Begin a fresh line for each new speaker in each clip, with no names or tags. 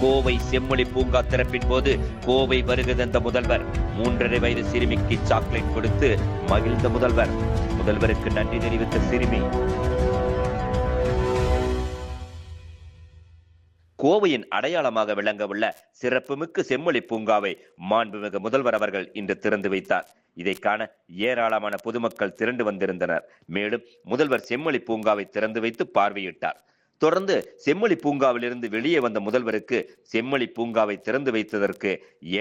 கோவை செம்மொழி பூங்கா திறப்பின் போது கோவை வருகை தந்த முதல்வர். மூன்றரை வயது சிறுமிக்கு சாக்லேட் கொடுத்து மகிழ்ந்த முதல்வர். முதல்வருக்கு நன்றி தெரிவித்த சிறுமி. கோவையின் அடையாளமாக விளங்க உள்ள சிறப்புமிக்க செம்மொழி பூங்காவை மாண்புமிகு முதல்வர் அவர்கள் இன்று திறந்து வைத்தார். இதை காண ஏராளமான பொதுமக்கள் திரண்டு வந்திருந்தனர். மேலும் முதல்வர் செம்மொழி பூங்காவை திறந்து வைத்து பார்வையிட்டார். தொடர்ந்து செம்மொழி பூங்காவிலிருந்து வெளியே வந்த முதல்வருக்கு செம்மொழி பூங்காவை திறந்து வைத்ததற்கு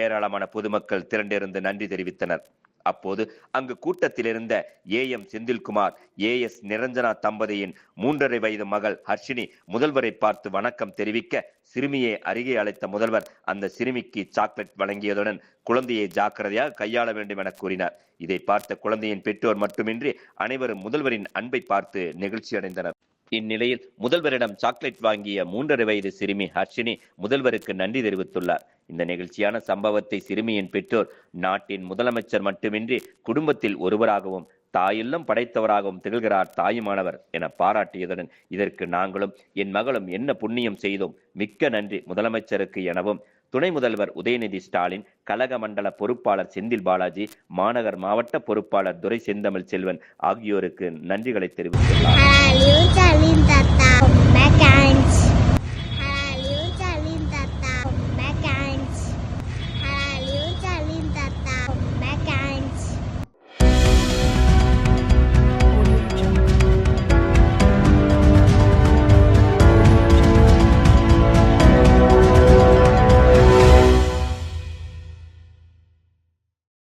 ஏராளமான பொதுமக்கள் திரண்டிருந்து நன்றி தெரிவித்தனர். அப்போது அங்கு கூட்டத்தில் இருந்த A M Senthilkumar A S Niranjana தம்பதியின் மூன்றரை வயது மகள் ஹர்ஷினி முதல்வரை பார்த்து வணக்கம் தெரிவிக்க சிறுமியை அருகே அழைத்த முதல்வர் அந்த சிறுமிக்கு சாக்லேட் வழங்கியதுடன் குழந்தையை ஜாக்கிரதையாக கையாள வேண்டும் என கூறினார். இதை பார்த்த குழந்தையின் பெற்றோர் மட்டுமின்றி அனைவரும் முதல்வரின் அன்பை பார்த்து நெகிழ்ச்சி அடைந்தனர் இந்நிலையில் முதல்வரிடம் சாக்லேட் வாங்கிய மூன்றரை வயது சிறுமி ஹர்ஷினி முதல்வருக்கு நன்றி தெரிவித்துள்ளார். இந்த நிகழ்ச்சியான சம்பவத்தை சிறுமியின் பெற்றோர் நாட்டின் முதலமைச்சர் மட்டுமின்றி குடும்பத்தில் ஒருவராகவும் தாயெல்லாம் படைத்தவராகவும் திகழ்கிறார் தாயுமானவர் என பாராட்டியதுடன் இதற்கு நாங்களும் என் மகளும் என்ன புண்ணியம் செய்தோம் மிக்க நன்றி முதலமைச்சருக்கு எனவும் துணை முதல்வர் உதயநிதி ஸ்டாலின் கழக மண்டல பொறுப்பாளர் செந்தில் பாலாஜி மாநகர் மாவட்ட பொறுப்பாளர் துரை செந்தமிழ் செல்வன் ஆகியோருக்கு நன்றிகளை தெரிவித்துள்ளார்